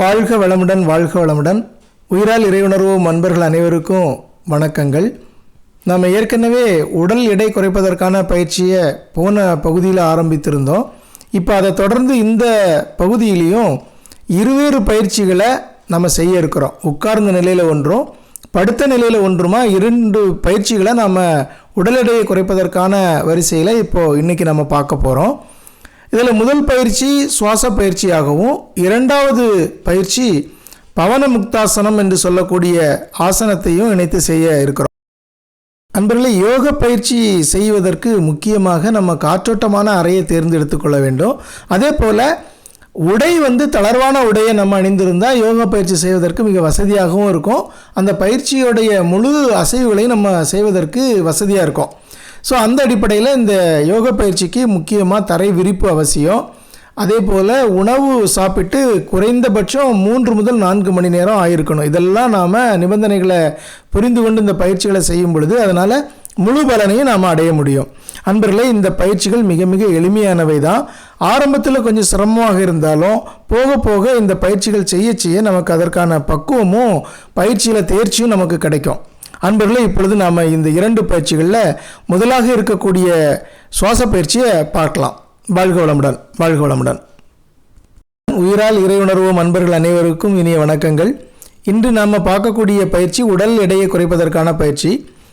வாழ்க வளமுடன் வாழ்க வளமுடன். உயிரால் இறையுணர்வு அன்பர்கள் அனைவருக்கும் வணக்கங்கள். நாம் ஏற்கனவே உடல் எடை குறைப்பதற்கான பயிற்சியை போன பகுதியில் ஆரம்பித்திருந்தோம். இப்போ அதை தொடர்ந்து இந்த பகுதியிலையும் இருவேறு பயிற்சிகளை நம்ம செய்ய இருக்கிறோம். உட்கார்ந்த நிலையில் ஒன்றும் படுத்த நிலையில் ஒன்றுமா இரண்டு பயிற்சிகளை நம்ம உடல் எடையை குறைப்பதற்கான வரிசையில் இப்போது இன்றைக்கி நம்ம பார்க்க போகிறோம் இதில் முதல் பயிற்சி சுவாச பயிற்சியாகவும் இரண்டாவது பயிற்சி பவன முக்தாசனம் என்று சொல்லக்கூடிய ஆசனத்தையும் இணைத்து செய்ய இருக்கிறோம். அன்பர்களே யோக பயிற்சி செய்வதற்கு முக்கியமாக நம்ம காற்றோட்டமான அறையை தேர்ந்தெடுத்து கொள்ள வேண்டும். அதே போல் உடை வந்து தளர்வான உடையை நம்ம அணிந்திருந்தால் யோகா பயிற்சி செய்வதற்கு மிக வசதியாகவும் இருக்கும். அந்த பயிற்சியுடைய முழு அசைவுகளையும் நம்ம செய்வதற்கு வசதியாக இருக்கும். ஸோ அந்த அடிப்படையில் இந்த யோக பயிற்சிக்கு முக்கியமாக தரை விரிப்பு அவசியம். அதே போல் உணவு சாப்பிட்டு குறைந்தபட்சம் மூன்று முதல் நான்கு மணி நேரம் ஆயிருக்கணும். இதெல்லாம் நாம் நிபந்தனைகளை புரிந்து கொண்டு இந்த பயிற்சிகளை செய்யும் பொழுது அதனால் முழு பலனையும் நாம் அடைய முடியும். அன்பர்களே இந்த பயிற்சிகள் மிக மிக எளிமையானவை தான். ஆரம்பத்தில் கொஞ்சம் சிரமமாக இருந்தாலும் போக போக இந்த பயிற்சிகள் செய்ய செய்ய நமக்கு அதற்கான பக்குவமும் பயிற்சியில் தேர்ச்சியும் நமக்கு கிடைக்கும். அன்பர்களே இப்பொழுது நாம் இந்த இரண்டு பயிற்சிகளில் முதலாக இருக்கக்கூடிய சுவாச பயிற்சியை பார்க்கலாம். வாழ்க வளமுடன் வாழ்க வளமுடன். உயிரால் இறையுணர்வோம் அன்பர்கள் அனைவருக்கும் இனிய வணக்கங்கள். இன்று நாம் பார்க்கக்கூடிய பயிற்சி உடல் எடையை குறைப்பதற்கான பயிற்சி.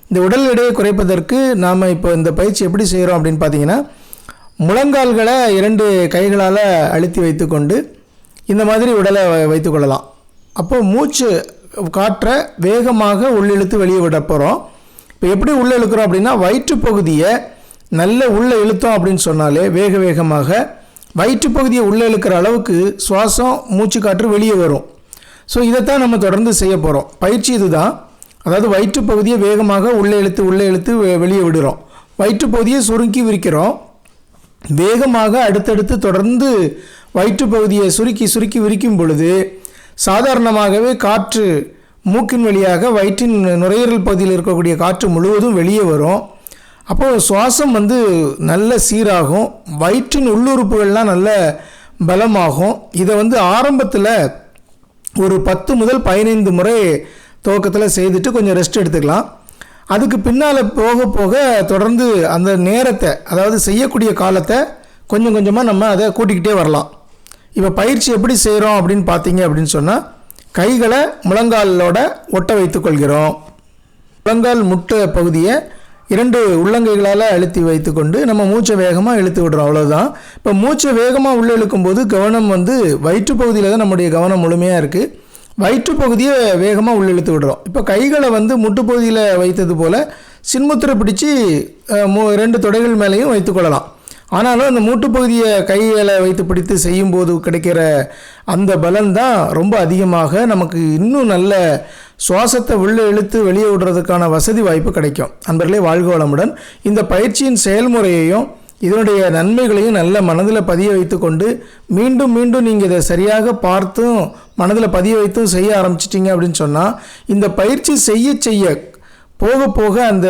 இந்த உடல் எடையை குறைப்பதற்கு நாம் இப்போ இந்த பயிற்சி எப்படி செய்கிறோம் அப்படின்னு பார்த்தீங்கன்னா முழங்கால்களை இரண்டு கைகளால் அழுத்தி வைத்துக்கொண்டு இந்த மாதிரி உடலை வ- வைத்துக்கொள்ளலாம் அப்போது மூச்சு காற்றை வேகமாக உள்ளிழுத்து வெளியே விட போகிறோம் இப்போ எப்படி உள்ளே இழுக்கிறோம் அப்படின்னா வயிற்றுப் பகுதியை நல்ல உள்ளே இழுத்தோம் அப்படின்னு சொன்னாலே வேக வேகமாக வயிற்றுப் பகுதியை உள்ளே இழுக்கிற அளவுக்கு சுவாசம் மூச்சு காற்று வெளியே வரும். ஸோ இதைத்தான் நம்ம தொடர்ந்து செய்ய போகிறோம் பயிற்சி இதுதான். அதாவது வயிற்றுப் பகுதியை வேகமாக உள்ளே இழுத்து உள்ளே இழுத்து வெ- வெளியே விடுறோம். வயிற்று பகுதியை சுருக்கி விரிக்கிறோம். வேகமாக அடுத்தடுத்து தொடர்ந்து வயிற்றுப் பகுதியை சுருக்கி சுருக்கி விரிக்கும் பொழுது சாதாரணமாகவே காற்று மூக்கின் வழியாக வயிற்றின் நுரையீரல் பகுதியில் இருக்கக்கூடிய காற்று முழுவதும் வெளியே வரும். அப்போது சுவாசம் வந்து நல்ல சீராகும். வயிற்றின் உள்ளுறுப்புகள்லாம் நல்ல பலமாகும். இதை வந்து ஆரம்பத்தில் ஒரு பத்து முதல் பதினைந்து முறை துவக்கத்தில் செய்துட்டு கொஞ்சம் ரெஸ்ட் எடுத்துக்கலாம். அதுக்கு பின்னால் போக போக தொடர்ந்து அந்த நேரத்தை அதாவது செய்யக்கூடிய காலத்தை கொஞ்சம் கொஞ்சமாக நம்ம அதை கூட்டிக்கிட்டே வரலாம். இப்போ பயிற்சி எப்படி செய்கிறோம் அப்படின்னு பார்த்தீங்க அப்படின்னு சொன்னால் கைகளை முழங்காலோட ஒட்ட வைத்துக்கொள்கிறோம் முழங்கால் முட்டை பகுதியை இரண்டு உள்ளங்கைகளால் அழுத்தி வைத்துக்கொண்டு நம்ம மூச்சை வேகமாக இழுத்து விடுறோம் அவ்வளோதான் இப்போ மூச்சை வேகமாக உள்ளே இழுக்கும்போது கவனம் வந்து வயிற்று பகுதியில் தான் நம்முடைய கவனம் முழுமையாக இருக்குது வயிற்று பகுதியை வேகமாக உள்ளே இழுத்து விடுறோம். இப்போ கைகளை வந்து முட்டு பகுதியில் வைத்தது போல் சின்முத்திரை பிடிச்சி மூ ரெண்டு தொடைகள் மேலேயும் வைத்துக்கொள்ளலாம் ஆனாலும் அந்த மூட்டுப்பகுதியை கைகளை வைத்து பிடித்து செய்யும்போது கிடைக்கிற அந்த பலன் தான் ரொம்ப அதிகமாக நமக்கு இன்னும் நல்ல சுவாசத்தை உள்ளே இழுத்து வெளியே விடுறதுக்கான வசதி வாய்ப்பு கிடைக்கும். அன்பர்களே வாழ்க வளமுடன். இந்த பயிற்சியின் செயல்முறையையும் இதனுடைய நன்மைகளையும் நல்ல மனதில் பதிய வைத்துக்கொண்டு மீண்டும் மீண்டும் நீங்கள் இதை சரியாக பார்த்தும் மனதில் பதிய வைத்தும் செய்ய ஆரம்பிச்சிட்டிங்க அப்படின்னு சொன்னால் இந்த பயிற்சி செய்ய செய்ய போக போக அந்த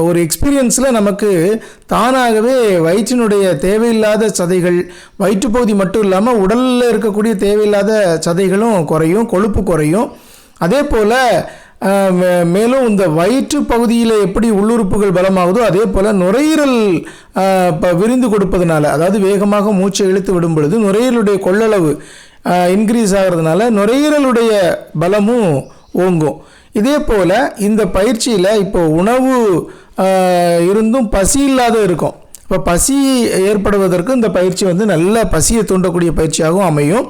ஒரு எக்ஸ்பீரியன்ஸில் நமக்கு தானாகவே வயிற்றினுடைய தேவையில்லாத சதைகள் வயிற்றுப்பகுதி மட்டும் இல்லாமல் உடலில் இருக்கக்கூடிய தேவையில்லாத சதைகளும் குறையும் கொழுப்பு குறையும். அதே போல் மே- மேலும் இந்த வயிற்று பகுதியில் எப்படி உள்ளுறுப்புகள் பலமாகுதோ அதே போல் நுரையீரல் ப- விரிந்து கொடுப்பதனால அதாவது வேகமாக மூச்சை இழுத்து விடும் பொழுது நுரையீரலுடைய கொள்ளளவு இன்க்ரீஸ் ஆகிறதுனால நுரையீரலுடைய பலமும் ஓங்கும். இதே போல் இந்த பயிற்சியில் இப்போ உணவு இருந்தும் பசி இல்லாத இருக்கும். இப்போ பசி ஏற்படுவதற்கு இந்த பயிற்சி வந்து நல்ல பசியை தூண்டக்கூடிய பயிற்சியாகவும் அமையும்.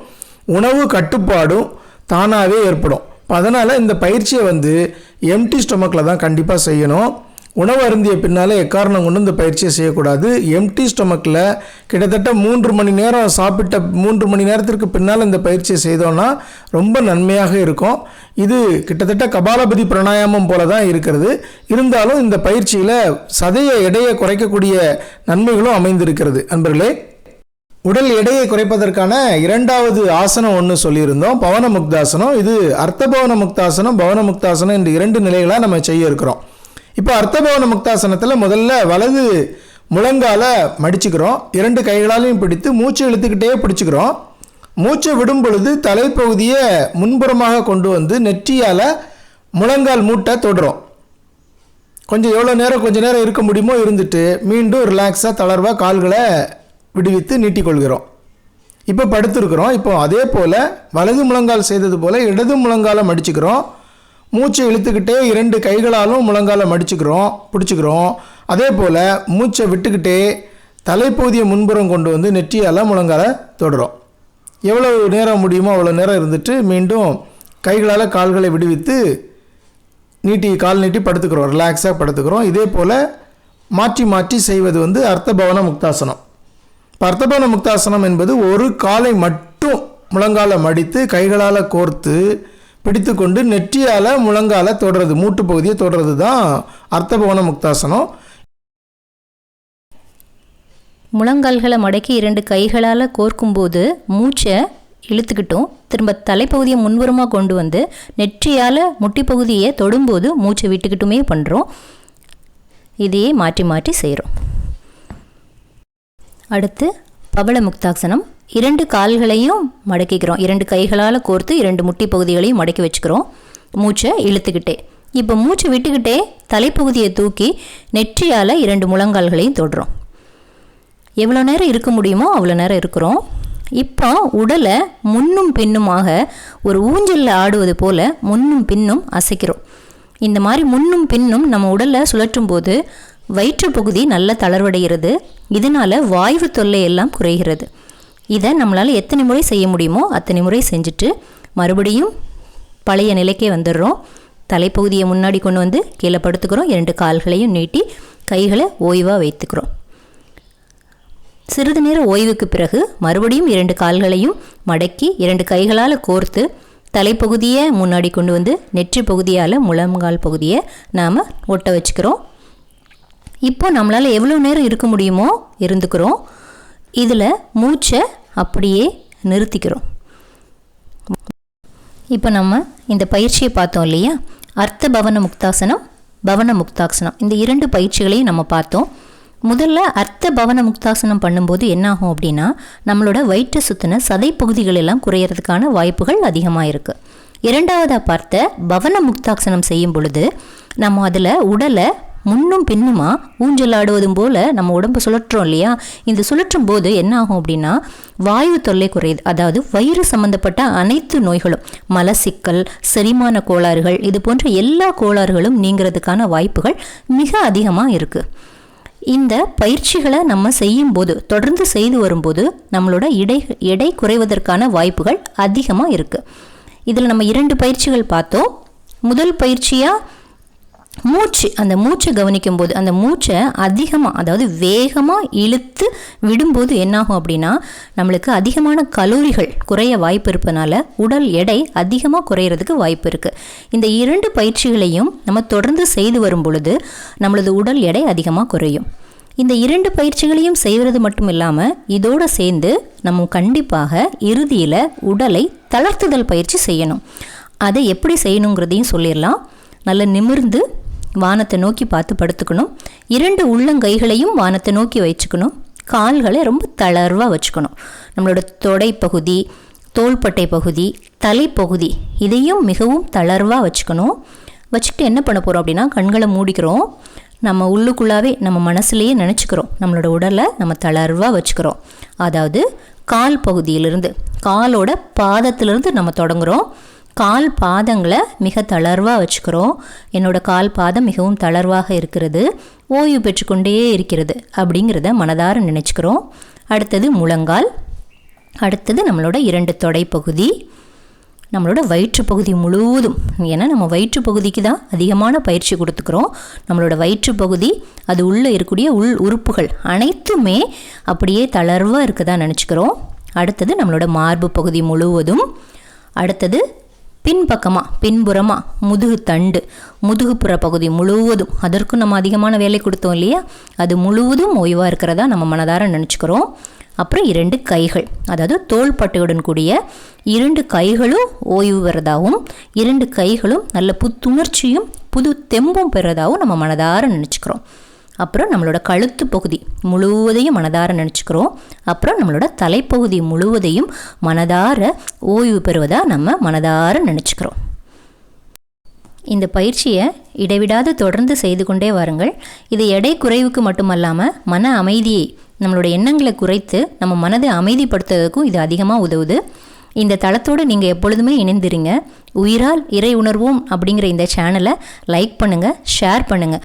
உணவு கட்டுப்பாடும் தானாகவே ஏற்படும். இப்போ அதனால் இந்த பயிற்சியை வந்து எம்டி ஸ்டொமக்கில் தான் கண்டிப்பாக செய்யணும். உணவு அருந்திய பின்னால் எக்காரணம் கொண்டு இந்த பயிற்சியை செய்யக்கூடாது. எம்டி ஸ்டொமக்கில் கிட்டத்தட்ட மூன்று மணி நேரம் சாப்பிட்ட மூன்று மணி நேரத்திற்கு பின்னால் இந்த பயிற்சியை செய்தோன்னா ரொம்ப நன்மையாக இருக்கும். இது கிட்டத்தட்ட கபாலபதி பிராணாயாமம் போல தான் இருக்கிறது. இருந்தாலும் இந்த பயிற்சியில் சதைய எடையை குறைக்கக்கூடிய நன்மைகளும் அமைந்திருக்கிறது. அன்பர்களே உடல் எடையை குறைப்பதற்கான இரண்டாவது ஆசனம் ஒன்று சொல்லியிருந்தோம். பவன முக்தாசனம் இது அர்த்தபவன முக்தாசனம் பவன முக்தாசனம் என்று இரண்டு நிலைகளாக நம்ம செய்ய இருக்கிறோம். இப்போ அர்த்தபவன முக்தாசனத்தில் முதல்ல வலது முழங்கால மடிச்சுக்கிறோம். இரண்டு கைகளாலையும் பிடித்து மூச்சு இழுத்துக்கிட்டே பிடிச்சிக்கிறோம். மூச்சை விடும் பொழுது தலைப்பகுதியை முன்புறமாக கொண்டு வந்து நெற்றியால் முழங்கால் மூட்டை தொடுறோம். கொஞ்சம் எவ்வளோ நேரம் கொஞ்சம் நேரம் இருக்க முடியுமோ இருந்துட்டு மீண்டும் ரிலாக்ஸாக தளர்வாக கால்களை விடுவித்து நீட்டிக்கொள்கிறோம். இப்போ படுத்துருக்குறோம். இப்போ அதே போல் வலது முழங்கால் செய்தது போல் இடது முழங்காலை மடிச்சுக்கிறோம். மூச்சை இழுத்துக்கிட்டே இரண்டு கைகளாலும் முழங்கால மடிச்சுக்கிறோம் பிடிச்சிக்கிறோம். அதே போல் மூச்சை விட்டுக்கிட்டே தலைப்பகுதியை முன்புறம் கொண்டு வந்து நெற்றியால் முழங்கால தொடுறோம். எவ்வளவு நேரம் முடியுமோ அவ்வளோ நேரம் இருந்துட்டு மீண்டும் கைகளால் கால்களை விடுவித்து நீட்டி கால் நீட்டி படுத்துக்கிறோம். ரிலாக்ஸாக படுத்துக்கிறோம். இதே போல் மாற்றி மாற்றி செய்வது வந்து அர்த்தபவன முக்தாசனம். இப்போ அர்த்தபவன முக்தாசனம் என்பது ஒரு காலை மட்டும் முழங்கால மடித்து கைகளால் கோர்த்து பிடித்து கொண்டு நெற்றியால் முழங்கால தொடுறது மூட்டு பகுதியை தொடுறது தான் அர்த்தபவன முக்தாசனம். முழங்கால்களை மடக்கி இரண்டு கைகளால் கோர்க்கும்போது மூச்சை இழுத்துக்கிட்டும். திரும்ப தலைப்பகுதியை முன்புறமாக கொண்டு வந்து நெற்றியால் முட்டி பகுதியை தொடும்போது மூச்சை விட்டுக்கிட்டுமே பண்ணுறோம் இதையே மாற்றி மாற்றி செய்கிறோம் அடுத்து பவள முக்தாசனம். இரண்டு கால்களையும் மடக்கிக்கிறோம். இரண்டு கைகளால் கோர்த்து இரண்டு முட்டி பகுதிகளையும் மடக்கி வச்சுக்கிறோம். மூச்சை இழுத்துக்கிட்டே. இப்போ மூச்சை விட்டுக்கிட்டே தலைப்பகுதியை தூக்கி நெற்றியால் இரண்டு முழங்கால்களையும் தொடுறோம். எவ்வளோ நேரம் இருக்க முடியுமோ அவ்வளோ நேரம் இருக்கிறோம். இப்போ உடலை முன்னும் பின்னுமாக ஒரு ஊஞ்சலில் ஆடுவது போல் முன்னும் பின்னும் அசைக்கிறோம். இந்த மாதிரி முன்னும் பின்னும் நம்ம உடலை சுழற்றும் போது வயிற்று பகுதி நல்ல தளர்வடைகிறது. இதனால் வாய்வு தொல்லை எல்லாம் குறைகிறது. இதை நம்மளால் எத்தனை முறை செய்ய முடியுமோ அத்தனை முறை செஞ்சுட்டு மறுபடியும் பழைய நிலைக்கே வந்துடுறோம். தலைப்பகுதியை முன்னாடி கொண்டு வந்து கீழே படுத்துக்கிறோம். இரண்டு கால்களையும் நீட்டி கைகளை ஓய்வாக வைத்துக்கிறோம். சிறிது நேர ஓய்வுக்கு பிறகு மறுபடியும் இரண்டு கால்களையும் மடக்கி இரண்டு கைகளால் கோர்த்து தலைப்பகுதியை முன்னாடி கொண்டு வந்து நெற்றி பகுதியால் முழங்கால் பகுதியை நாம் ஒட்ட வச்சுக்கிறோம். இப்போ நம்மளால் எவ்வளோ நேரம் இருக்க முடியுமோ இருந்துக்கிறோம். இதில் மூச்சை அப்படியே நிறுத்திக்கிறோம். இப்போ நம்ம இந்த பயிற்சியை பார்த்தோம் இல்லையா? அர்த்த பவன முக்தாசனம் பவன முக்தாசனம். இந்த இரண்டு பயிற்சிகளையும் நம்ம பார்த்தோம். முதல்ல அர்த்த பவன முக்தாசனம் பண்ணும்போது என்னாகும் அப்படின்னா நம்மளோட வயிற்று சுத்தின சதை பகுதிகள் எல்லாம் குறையிறதுக்கான வாய்ப்புகள் அதிகமாக இருக்குது இரண்டாவதாக பார்த்த பவன முக்தாசனம் செய்யும் பொழுது நம்ம அதில் உடலை முன்னும் பின்னுமா ஊஞ்சல் ஆடுவதும் போல் நம்ம உடம்பு சுழற்றுறோம் இல்லையா? இந்த சுழற்றும் போது என்ன ஆகும் அப்படின்னா வாயு தொல்லை குறையுது. அதாவது வயிறு சம்பந்தப்பட்ட அனைத்து நோய்களும் மலசிக்கல் செரிமான கோளாறுகள் இது போன்ற எல்லா கோளாறுகளும் நீங்கிறதுக்கான வாய்ப்புகள் மிக அதிகமாக இருக்குது இந்த பயிற்சிகளை நம்ம செய்யும்போது தொடர்ந்து செய்து வரும்போது நம்மளோட இடை எடை குறைவதற்கான வாய்ப்புகள் அதிகமாக இருக்குது இதில் நம்ம இரண்டு பயிற்சிகள் பார்த்தோம். முதல் பயிற்சியாக மூச்சு அந்த மூச்சை கவனிக்கும் போது அந்த மூச்சை அதிகமாக அதாவது வேகமாக இழுத்து விடும்போது என்னாகும் அப்படின்னா நம்மளுக்கு அதிகமான கலோரிகள் குறைய வாய்ப்பு இருப்பதனால உடல் எடை அதிகமாக குறையிறதுக்கு வாய்ப்பு இருக்குது இந்த இரண்டு பயிற்சிகளையும் நம்ம தொடர்ந்து செய்து வரும் பொழுது நம்மளது உடல் எடை அதிகமாக குறையும். இந்த இரண்டு பயிற்சிகளையும் செய்வது மட்டும் இல்லாமல் இதோடு சேர்ந்து நம்ம கண்டிப்பாக இறுதியில் உடலை தளர்த்துதல் பயிற்சி செய்யணும். அதை எப்படி செய்யணுங்கிறதையும் சொல்லிடலாம். நல்ல நிமிர்ந்து வானத்தை நோக்கி பார்த்து படுத்துக்கணும். இரண்டு உள்ளங்கைகளையும் வானத்தை நோக்கி வச்சுக்கணும். கால்களை ரொம்ப தளர்வாக வச்சுக்கணும். நம்மளோட தொடைப்பகுதி தோள்பட்டை பகுதி தலைப்பகுதி இதையும் மிகவும் தளர்வாக வச்சுக்கணும். வச்சுக்கிட்டு என்ன பண்ண போகிறோம் அப்படின்னா கண்களை மூடிக்கிறோம். நம்ம உள்ளுக்குள்ளாவே நம்ம மனசுலேயே நினச்சிக்கிறோம். நம்மளோட உடலை நம்ம தளர்வாக வச்சுக்கிறோம். அதாவது கால் பகுதியிலிருந்து காலோட பாதத்திலிருந்து நம்ம தொடங்குகிறோம் கால் பாதங்களை மிக தளர்வாக வச்சுக்கிறோம். என்னோடய கால் பாதம் மிகவும் தளர்வாக இருக்கிறது. ஓய்வு பெற்றுக்கொண்டே இருக்கிறது அப்படிங்கிறத மனதார நினச்சிக்கிறோம். அடுத்தது முழங்கால். அடுத்தது நம்மளோட இரண்டு தொடைப்பகுதி. நம்மளோட வயிற்று பகுதி முழுவதும் ஏன்னா நம்ம வயிற்று பகுதிக்கு தான் அதிகமான பயிற்சி கொடுத்துக்கிறோம். நம்மளோட வயிற்று பகுதி அது உள்ளே இருக்கக்கூடிய உள் உறுப்புகள் அனைத்துமே அப்படியே தளர்வாக இருக்கதா நினச்சிக்கிறோம். அடுத்தது நம்மளோட மார்பு பகுதி முழுவதும். அடுத்தது பின்பக்கமாக பின்புறமாக முதுகு தண்டு. முதுகுப்புற பகுதி முழுவதும். அதற்கும் நம்ம அதிகமான வேலை கொடுத்தோம் இல்லையா? அது முழுவதும் ஓய்வாக இருக்கிறதா நம்ம மனதார நினச்சிக்கிறோம். அப்புறம் இரண்டு கைகள். அதாவது தோள்பட்டையுடன் கூடிய இரண்டு கைகளும் ஓய்வு பெறதாகவும் இரண்டு கைகளும் நல்ல புத்துணர்ச்சியும் புது தெம்பும் பெறதாகவும் நம்ம மனதார நினச்சிக்கிறோம். அப்புறம் நம்மளோட கழுத்து பகுதி முழுவதையும் மனதார நினச்சிக்கிறோம். அப்புறம் நம்மளோட தலைப்பகுதி முழுவதையும் மனதார ஓய்வு பெறுவதாக நம்ம மனதார நினச்சிக்கிறோம். இந்த பயிற்சியை இடைவிடாது தொடர்ந்து செய்து கொண்டே வாருங்கள். இது எடை குறைவுக்கு மட்டுமல்லாமல் மன அமைதியை நம்மளோட எண்ணங்களை குறைத்து நம்ம மனதை அமைதிப்படுத்துறதுக்கும் இது அதிகமாக உதவுது. இந்த தளத்தோடு நீங்கள் எப்பொழுதுமே இணைந்திருங்க. உயிரால் இறை உணர்வோம் அப்படிங்கிற இந்த சேனலை லைக் பண்ணுங்கள் ஷேர் பண்ணுங்கள்